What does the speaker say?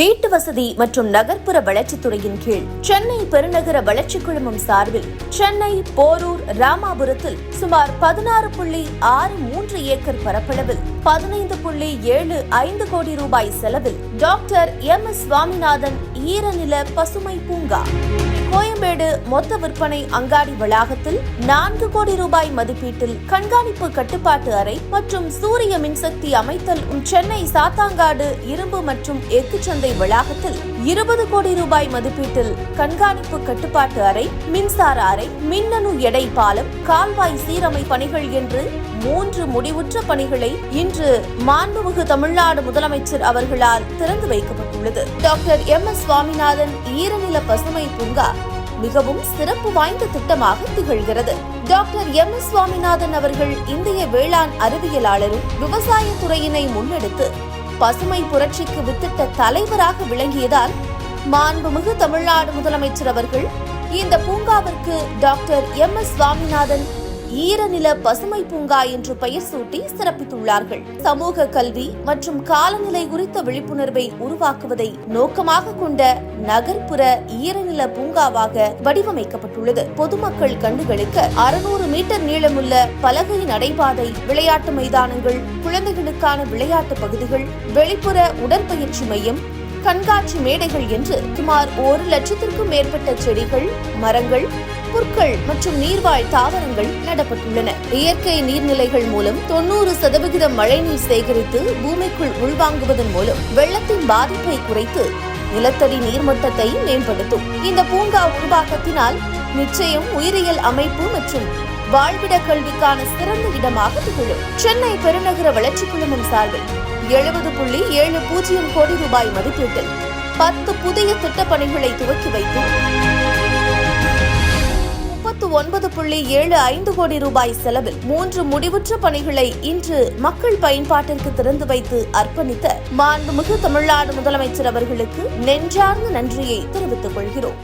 வீட்டு வசதி மற்றும் நகர்ப்புற வளர்ச்சித்துறையின் கீழ் சென்னை பெருநகர வளர்ச்சிக் குழுமம் சார்பில் சென்னை போரூர் ராமாபுரத்தில் சுமார் பதினாறு புள்ளி ஆறு மூன்று ஏக்கர் பரப்பளவில் பதினைந்து புள்ளி ஏழு ஐந்து கோடி ரூபாய் செலவில் டாக்டர் எம். எஸ். சுவாமிநாதன் ஈரநில பசுமை பூங்கா. கோயம்பேடு மொத்த விற்பனை அங்காடி வளாகத்தில் நான்கு கோடி ரூபாய் மதிப்பீட்டில் கண்காணிப்பு கட்டுப்பாட்டு அறை மற்றும் சூரிய மின்சக்தி அமைத்தல் சென்னை சாத்தாங்காடு இரும்பு மற்றும் எஃகு சந்தை வளாகத்தில் இருபது கோடி ரூபாய் மதிப்பீட்டில் கண்காணிப்பு கட்டுப்பாட்டு அறை மின்சார அறை மின்னணு எடை பாலம் கால்வாய் சீரமை பணிகள் என்று மூன்று முடிவுற்ற பணிகளை இன்று மாண்புமிகு தமிழ்நாடு முதலமைச்சர் அவர்களால் திறந்து வைக்கப்பட்டுள்ளது. Doctor M. எஸ். சுவாமிநாதன் ஈரநில பசுமை பூங்கா மிகவும் சிறப்பு வாய்ந்த திட்டமாக திகழ்கிறது. Doctor M. எஸ். சுவாமிநாதன் அவர்கள் இந்திய வேளாண் அறிவியலாளரும் விவசாய துறையினை முன்னெடுத்து பசுமை புரட்சிக்கு வித்திட்ட தலைவராக விளங்கியதால் மாண்புமிகு தமிழ்நாடு முதலமைச்சர் அவர்கள் இந்த பூங்காவிற்கு டாக்டர் எம் எஸ் சுவாமிநாதன் ஈரநில பசுமை பூங்கா என்று பெயர் சூட்டி சிறப்பித்துள்ளார்கள். சமூக கல்வி மற்றும் காலநிலை குறித்த விழிப்புணர்வை உருவாக்குவதை நோக்கமாக கொண்ட நகர்ப்புற ஈரநில பூங்காவாக வடிவமைக்கப்பட்டுள்ளது. பொதுமக்கள் கண்டுகளிக்க அறுநூறு மீட்டர் நீளமுள்ள பலகை நடைபாதை விளையாட்டு மைதானங்கள் குழந்தைகளுக்கான விளையாட்டு பகுதிகள் வெளிப்புற உடற்பயிற்சி மையம் கண்காட்சி மேடைகள் என்று சுமார் ஒரு லட்சத்திற்கும் மேற்பட்ட செடிகள் மரங்கள் புற்கள் மற்றும் நீர்வாழ் தாவரங்கள் நடப்பட்டுள்ளன. இயற்கை நீர்நிலைகள் மூலம் தொண்ணூறு சதவிகிதம் மழைநீர் சேகரித்து பூமிக்குள் உள்வாங்குவதன் மூலம் வெள்ளத்தின் பாதிப்பை குறைத்து நிலத்தடி நீர்மட்டத்தை மேம்படுத்தும். இந்த பூங்கா உருவாக்கத்தினால் நிச்சயம் உயிரியல் அமைப்பு மற்றும் வாழ்விட கல்விக்கான சிறந்த இடமாக திகழும். சென்னை பெருநகர வளர்ச்சி குழுமம் சார்பில் எழுபது புள்ளி ஏழு பூஜ்ஜியம் கோடி ரூபாய் மதிப்பீட்டில் பத்து புதிய திட்டப்பணிகளை துவக்கி வைத்து முப்பத்து ஒன்பது புள்ளி ஏழு ஐந்து கோடி ரூபாய் செலவில் மூன்று முடிவுற்ற பணிகளை இன்று மக்கள் பயன்பாட்டிற்கு திறந்து வைத்து அர்ப்பணித்த மாண்புமிகு தமிழ்நாடு முதலமைச்சர் அவர்களுக்கு நெஞ்சார்ந்த நன்றியை தெரிவித்துக் கொள்கிறோம்.